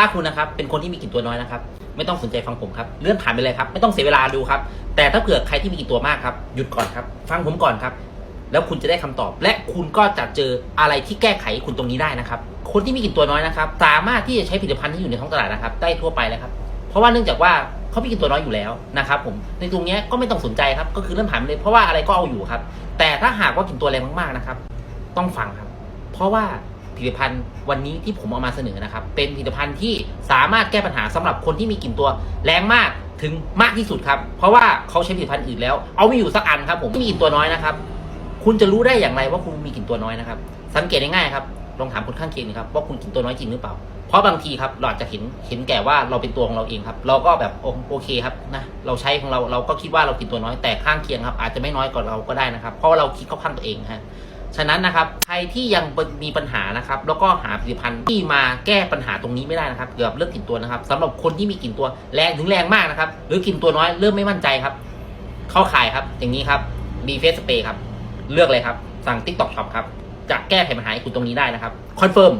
ถ้าคุณนะครับเป็นคนที่มีกลิ่นตัวน้อยนะครับ ไม่ต้องสนใจฟังผมครับเลื่อนผ่านไปเลยครับไม่ต้องเสียเวลาดูครับ แต่ถ้าเผื่อใครที่มีกลิ่นตัวมากครับหยุดก่อนครับ ฟังผมก่อนครับ แล้วคุณจะได้คำตอบ และคุณก็จะเจออะไรที่แก้ไขคุณตรงนี้ได้นะครับ คนที่มีกลิ่นตัวน้อยนะครับสามารถที่จะใช้ผลิตภัณฑ์ที่อยู่ในท้องตลาดนะครับ ได้ทั่วไปเลยครับ เพราะว่าเนื่องจากว่าเขามีกลิ่นตัวน้อยอยู่แล้วนะครับผมในตรงนี้ก็ไม่ต้องสนใจครับก็คือเลื่อนผ่านไปเลยเพราะว่าอะไรก็เอาอยู่ครับ แต่ถ้าหากว่ากลิ่นตัวแรงมากๆนะครับ ต้องฟังครับ เพราะว่า ผลิตภัณฑ์วันนี้ที่ผมเอามาเสนอนะครับ เป็นผลิตภัณฑ์ที่สามารถแก้ปัญหาสำหรับคนที่มีกลิ่นตัวแรงมากถึงมากที่สุดครับ เพราะว่าเขาใช้ผลิตภัณฑ์อื่นแล้ว เอาไม่อยู่สักอันครับผมที่มีกลิ่นตัวน้อยนะครับ คุณจะรู้ได้อย่างไรว่าคุณมีกลิ่นตัวน้อยนะครับ สังเกตง่ายๆครับ ลองถามคนข้างเคียงนะครับว่าคุณกลิ่นตัวน้อยจริงหรือเปล่า เพราะบางทีครับเราอาจจะเห็นเห็นแก่ว่าเราเป็นตัวของเราเองครับ เราก็แบบโอเคครับนะ เราใช้ของเราเราก็คิดว่าเรากินตัวน้อยแต่ข้างเคียงครับอาจจะไม่น้อยกว่าเราก็ได้นะครับ เพราะาเราคิดเข้าข้างตัวเองฮะ ฉะนั้นนะครับใครที่ยังมีปัญหานะครับแล้วก็หาผลิตภัณฑ์ที่มาแก้ปัญหาตรงนี้ไม่ได้นะครับ เกี่ยวกับเรื่องกลิ่นตัวนะครับสำหรับคนที่มีกลิ่นตัวแรงถึงแรงมากนะครับหรือกลิ่นตัวน้อยเริ่มไม่มั่นใจครับ เข้าขายครับ อย่างนี้ครับดีเฟสสเปรย์ครับ เลือกเลยครับ สั่ง TikTok Shop ครับจะแก้ไขปัญหาให้คุณตรงนี้ได้นะครับคอนเฟิร์ม